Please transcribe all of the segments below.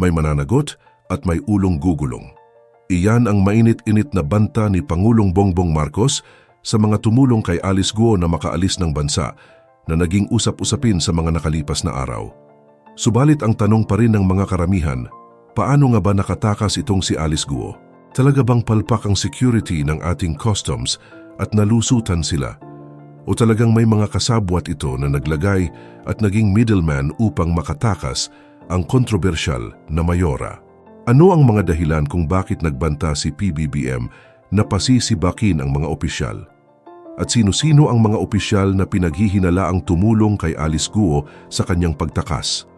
may mananagot at may ulong gugulong. Iyan ang mainit-init na banta ni Pangulong Bongbong Marcos sa mga tumulong kay Alice Guo na makaalis ng bansa na naging usap-usapin sa mga nakalipas na araw. Subalit ang tanong pa rin ng mga karamihan, paano nga ba nakatakas itong si Alice Guo? Talaga bang palpak ang security ng ating customs at nalusutan sila? O talagang may mga kasabwat ito na naglagay at naging middleman upang makatakas ang kontrobersyal na mayora? Ano ang mga dahilan kung bakit nagbanta si PBBM na pasisibakin ang mga opisyal? At sino-sino ang mga opisyal na pinaghihinala ang tumulong kay Alice Guo sa kanyang pagtakas?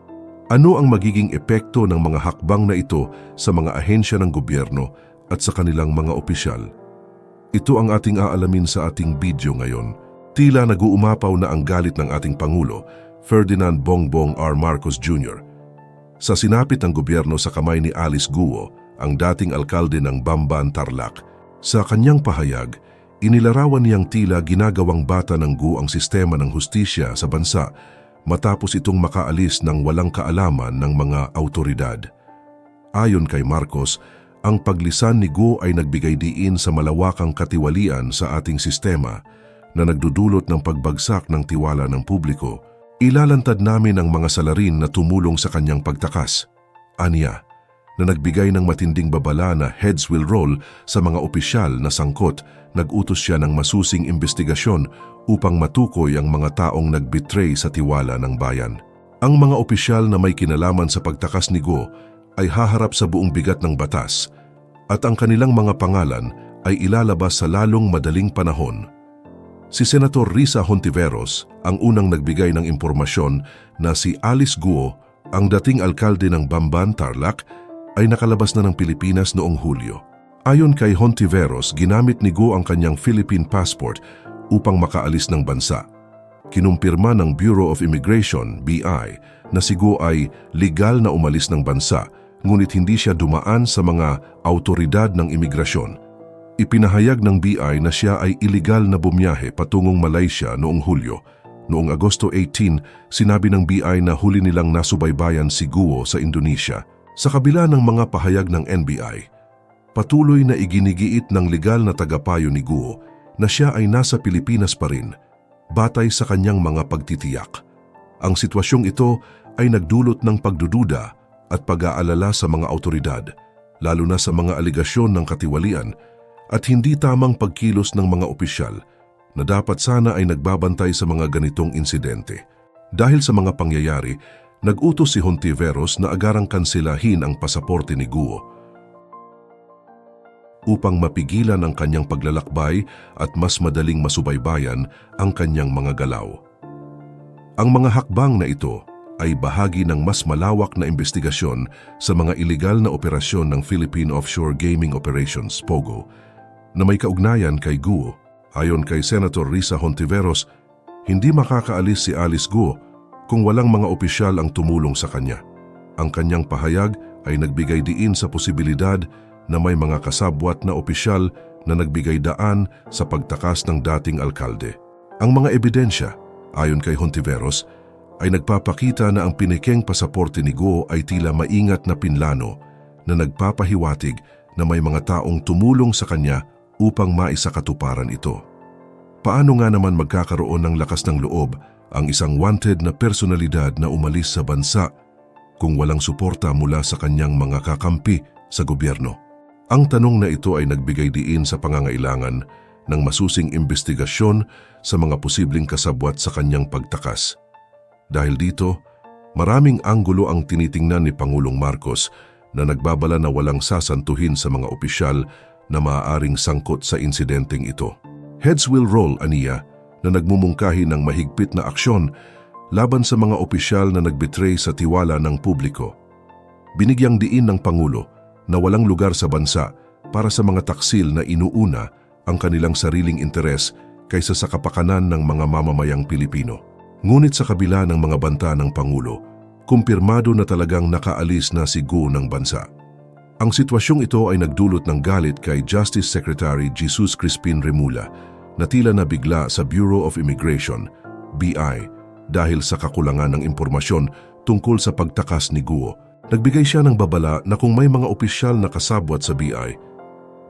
Ano ang magiging epekto ng mga hakbang na ito sa mga ahensya ng gobyerno at sa kanilang mga opisyal? Ito ang ating aalamin sa ating video ngayon. Tila nag-uumapaw na ang galit ng ating Pangulo, Ferdinand Bongbong R. Marcos Jr. Sa sinapit ng gobyerno sa kamay ni Alice Guo, ang dating alkalde ng Bamban, Tarlac, sa kanyang pahayag, inilarawan niyang tila ginagawang bata ng Guo ang sistema ng hustisya sa bansa matapos itong makaalis ng walang kaalaman ng mga autoridad. Ayon kay Marcos, ang paglisan ni Guo ay nagbigay diin sa malawakang katiwalian sa ating sistema na nagdudulot ng pagbagsak ng tiwala ng publiko. Ilalantad namin ang mga salarin na tumulong sa kanyang pagtakas. Anya, na nagbigay ng matinding babala na heads will roll sa mga opisyal na sangkot, nagutos siya ng masusing investigasyon upang matukoy ang mga taong nagbetray sa tiwala ng bayan. Ang mga opisyal na may kinalaman sa pagtakas ni Go ay haharap sa buong bigat ng batas at ang kanilang mga pangalan ay ilalabas sa lalong madaling panahon. Si Senator Risa Hontiveros ang unang nagbigay ng impormasyon na si Alice Guo, ang dating alkalde ng Bamban, Tarlac, ay nakalabas na ng Pilipinas noong Hulyo. Ayon kay Hontiveros, ginamit ni Guo ang kanyang Philippine passport upang makaalis ng bansa. Kinumpirma ng Bureau of Immigration, BI, na si Guo ay legal na umalis ng bansa ngunit hindi siya dumaan sa mga autoridad ng imigrasyon. Ipinahayag ng BI na siya ay iligal na bumiyahe patungong Malaysia noong Hulyo. Noong Agosto 18, sinabi ng BI na huli nilang nasubaybayan si Guo sa Indonesia. Sa kabila ng mga pahayag ng NBI, patuloy na iginigiit ng legal na tagapayo ni Guo na siya ay nasa Pilipinas pa rin, batay sa kanyang mga pagtitiyak. Ang sitwasyong ito ay nagdulot ng pagdududa at pag-aalala sa mga autoridad, lalo na sa mga aligasyon ng katiwalian at hindi tamang pagkilos ng mga opisyal na dapat sana ay nagbabantay sa mga ganitong insidente. Dahil sa mga pangyayari, nag-utos si Hontiveros na agarang kansilahin ang pasaporte ni Guo upang mapigilan ang kanyang paglalakbay at mas madaling masubaybayan ang kanyang mga galaw. Ang mga hakbang na ito ay bahagi ng mas malawak na investigasyon sa mga ilegal na operasyon ng Philippine Offshore Gaming Operations, POGO, na may kaugnayan kay Guo. Ayon kay Senator Risa Hontiveros, hindi makakaalis si Alice Guo kung walang mga opisyal ang tumulong sa kanya. Ang kanyang pahayag ay nagbigay diin sa posibilidad na may mga kasabwat na opisyal na nagbigay daan sa pagtakas ng dating alkalde. Ang mga ebidensya, ayon kay Hontiveros, ay nagpapakita na ang pinikeng pasaporte ni Go ay tila maingat na pinlano na nagpapahiwatig na may mga taong tumulong sa kanya upang maisakatuparan ito. Paano nga naman magkakaroon ng lakas ng loob ang isang wanted na personalidad na umalis sa bansa kung walang suporta mula sa kanyang mga kakampi sa gobyerno? Ang tanong na ito ay nagbigay diin sa pangangailangan ng masusing investigasyon sa mga posibleng kasabwat sa kanyang pagtakas. Dahil dito, maraming anggulo ang tinitingnan ni Pangulong Marcos na nagbabala na walang sasantuhin sa mga opisyal na maaaring sangkot sa insidenteng ito. Heads will roll, aniya, na nagmumungkahi ng mahigpit na aksyon laban sa mga opisyal na nagbetray sa tiwala ng publiko. Binigyang diin ng Pangulo na walang lugar sa bansa para sa mga taksil na inuuna ang kanilang sariling interes kaysa sa kapakanan ng mga mamamayang Pilipino. Ngunit sa kabila ng mga banta ng Pangulo, kumpirmado na talagang nakaalis na si Go ng bansa. Ang sitwasyong ito ay nagdulot ng galit kay Justice Secretary Jesus Crispin Remula na tila nabigla sa Bureau of Immigration, BI, dahil sa kakulangan ng impormasyon tungkol sa pagtakas ni Guo Nagbigay siya ng babala na kung may mga opisyal na kasabwat sa BI,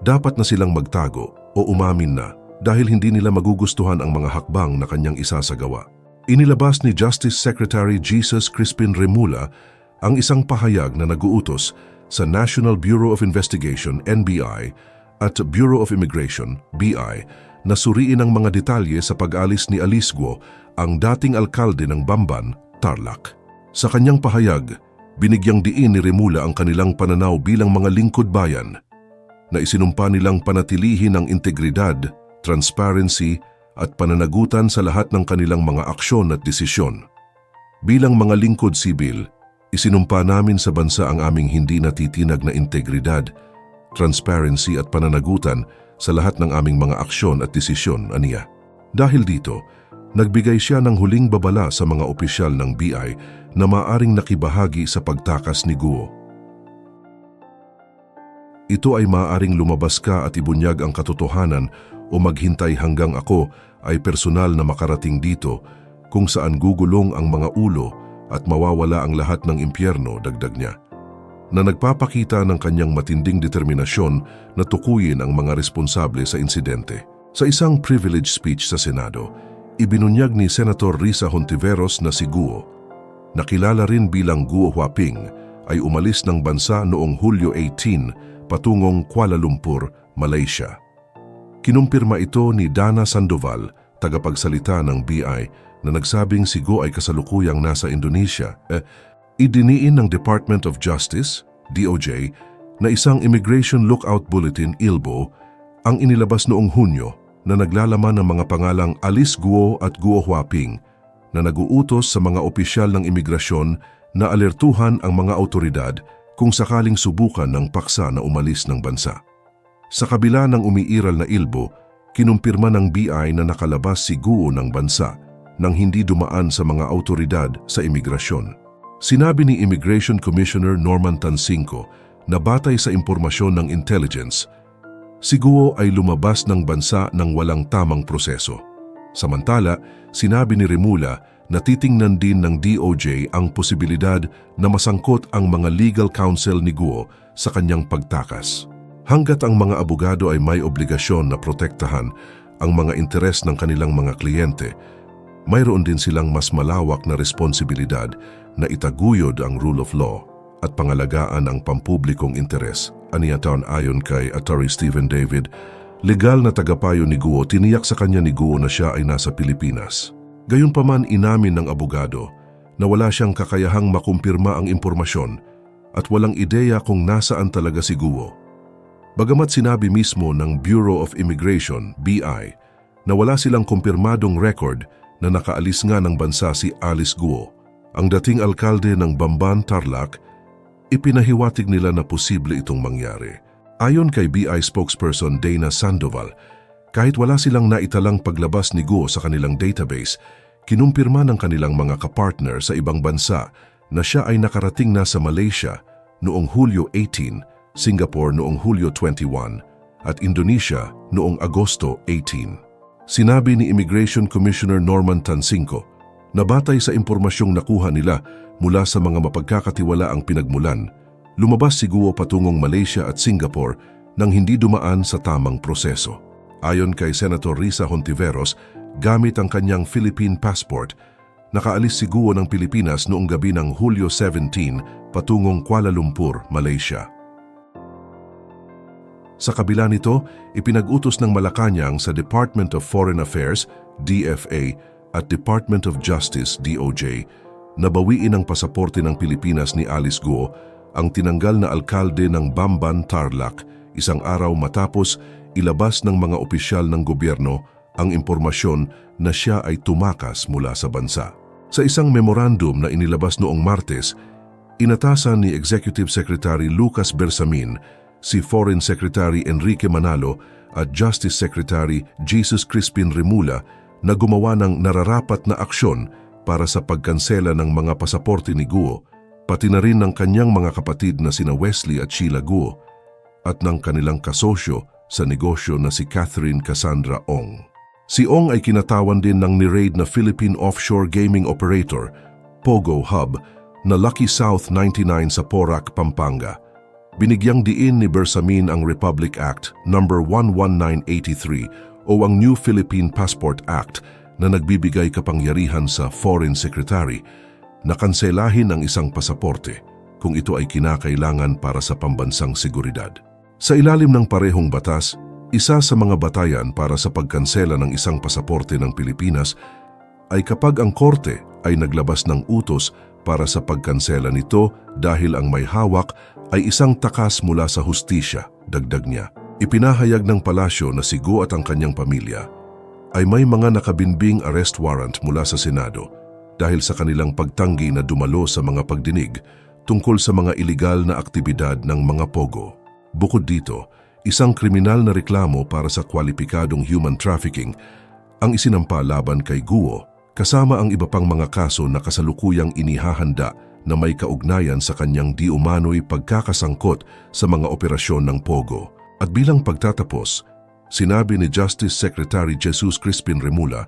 dapat na silang magtago o umamin na dahil hindi nila magugustuhan ang mga hakbang na kanyang isasagawa. Inilabas ni Justice Secretary Jesus Crispin Remula ang isang pahayag na naguutos sa National Bureau of Investigation NBI at Bureau of Immigration BI na suriin ang mga detalye sa pag-alis ni Alice Guo, ang dating alkalde ng Bamban, Tarlac. Sa kanyang pahayag, binigyang diin ni Remula ang kanilang pananaw bilang mga lingkod bayan na isinumpa nilang panatilihin ang integridad, transparency at pananagutan sa lahat ng kanilang mga aksyon at desisyon. Bilang mga lingkod sibil, isinumpa namin sa bansa ang aming hindi natitinag na integridad, transparency at pananagutan sa lahat ng aming mga aksyon at desisyon, aniya. Dahil dito, nagbigay siya ng huling babala sa mga opisyal ng BI na maaring nakibahagi sa pagtakas ni Guo. Ito ay maaaring lumabas ka at ibunyag ang katotohanan o maghintay hanggang ako ay personal na makarating dito kung saan gugulong ang mga ulo at mawawala ang lahat ng impyerno, dagdag niya, na nagpapakita ng kanyang matinding determinasyon na tukuyin ang mga responsable sa insidente. Sa isang privilege speech sa Senado, ibinunyag ni Senator Risa Hontiveros na si Guo, na kilala rin bilang Guo Huaping, ay umalis ng bansa noong Hulyo 18 patungong Kuala Lumpur, Malaysia. Kinumpirma ito ni Dana Sandoval, tagapagsalita ng BI, na nagsabing si Go ay kasalukuyang nasa Indonesia. Eh, idiniin ng Department of Justice, DOJ, na isang Immigration Lookout Bulletin, ILBO, ang inilabas noong Hunyo na naglalaman ng mga pangalang Alice Guo at Guo Huaping na naguutos sa mga opisyal ng imigrasyon na alertuhan ang mga autoridad kung sakaling subukan ng paksa na umalis ng bansa. Sa kabila ng umiiral na ilbo, kinumpirma ng BI na nakalabas si Guo ng bansa nang hindi dumaan sa mga autoridad sa imigrasyon. Sinabi ni Immigration Commissioner Norman Tansinko na batay sa impormasyon ng intelligence, si Guo ay lumabas ng bansa ng walang tamang proseso. Samantala, sinabi ni Remula na titingnan din ng DOJ ang posibilidad na masangkot ang mga legal counsel ni Guo sa kanyang pagtakas. Hanggat ang mga abogado ay may obligasyon na protektahan ang mga interes ng kanilang mga kliyente, mayroon din silang mas malawak na responsibilidad na itaguyod ang rule of law at pangalagaan ang pampublikong interes. Aniyataon ayon kay Attorney Stephen David, legal na tagapayo ni Guo tiniyak sa kanya ni Guo na siya ay nasa Pilipinas. Gayunpaman inamin ng abogado na wala siyang kakayahang makumpirma ang impormasyon at walang ideya kung nasaan talaga si Guo. Bagamat sinabi mismo ng Bureau of Immigration, BI, na wala silang kumpirmadong record na nakaalis nga ng bansa si Alice Guo, ang dating alkalde ng Bamban, Tarlac, ipinahiwatig nila na posible itong mangyari. Ayon kay BI spokesperson Dana Sandoval, kahit wala silang naitalang paglabas ni Guo sa kanilang database, kinumpirma ng kanilang mga kapartner sa ibang bansa na siya ay nakarating na sa Malaysia noong Hulyo 18, Singapore noong Hulyo 21, at Indonesia noong Agosto 18. Sinabi ni Immigration Commissioner Norman Tansinko na batay sa impormasyong nakuha nila mula sa mga mapagkakatiwala ang pinagmulan, lumabas si Guo patungong Malaysia at Singapore nang hindi dumaan sa tamang proseso. Ayon kay Senator Risa Hontiveros, gamit ang kanyang Philippine passport, nakaalis si Guo ng Pilipinas noong gabi ng Hulyo 17 patungong Kuala Lumpur, Malaysia. Sa kabila nito, ipinag-utos ng Malacanang sa Department of Foreign Affairs, DFA, at Department of Justice, DOJ, na bawiin ang pasaporte ng Pilipinas ni Alice Guo, ang tinanggal na alkalde ng Bamban, Tarlac, isang araw matapos ilabas ng mga opisyal ng gobyerno ang impormasyon na siya ay tumakas mula sa bansa. Sa isang memorandum na inilabas noong Martes, inatasan ni Executive Secretary Lucas Bersamin si Foreign Secretary Enrique Manalo at Justice Secretary Jesus Crispin Remula na gumawa ng nararapat na aksyon para sa pagkansela ng mga pasaporte ni Guo, pati na rin ng kanyang mga kapatid na sina Wesley at Sheila Guo, at ng kanilang kasosyo sa negosyo na si Catherine Cassandra Ong. Si Ong ay kinatawan din ng ni-raid na Philippine Offshore Gaming Operator, Pogo Hub, na Lucky South 99 sa Porac, Pampanga. Binigyang diin ni Bersamin ang Republic Act No. 11983 o ang New Philippine Passport Act na nagbibigay kapangyarihan sa Foreign Secretary na kanselahin ang isang pasaporte kung ito ay kinakailangan para sa pambansang seguridad. Sa ilalim ng parehong batas, isa sa mga batayan para sa pagkansela ng isang pasaporte ng Pilipinas ay kapag ang korte ay naglabas ng utos para sa pagkansela nito dahil ang may hawak ay isang takas mula sa hustisya, dagdag niya. Ipinahayag ng palasyo na si Go at ang kanyang pamilya ay may mga nakabinbing arrest warrant mula sa Senado dahil sa kanilang pagtanggi na dumalo sa mga pagdinig tungkol sa mga ilegal na aktibidad ng mga pogo. Bukod dito, isang kriminal na reklamo para sa kwalipikadong human trafficking ang isinampa laban kay Guo kasama ang iba pang mga kaso na kasalukuyang inihahanda na may kaugnayan sa kanyang di umano'y pagkakasangkot sa mga operasyon ng Pogo. At bilang pagtatapos, sinabi ni Justice Secretary Jesus Crispin Remula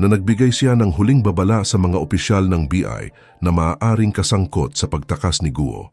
na nagbigay siya ng huling babala sa mga opisyal ng BI na maaaring kasangkot sa pagtakas ni Guo.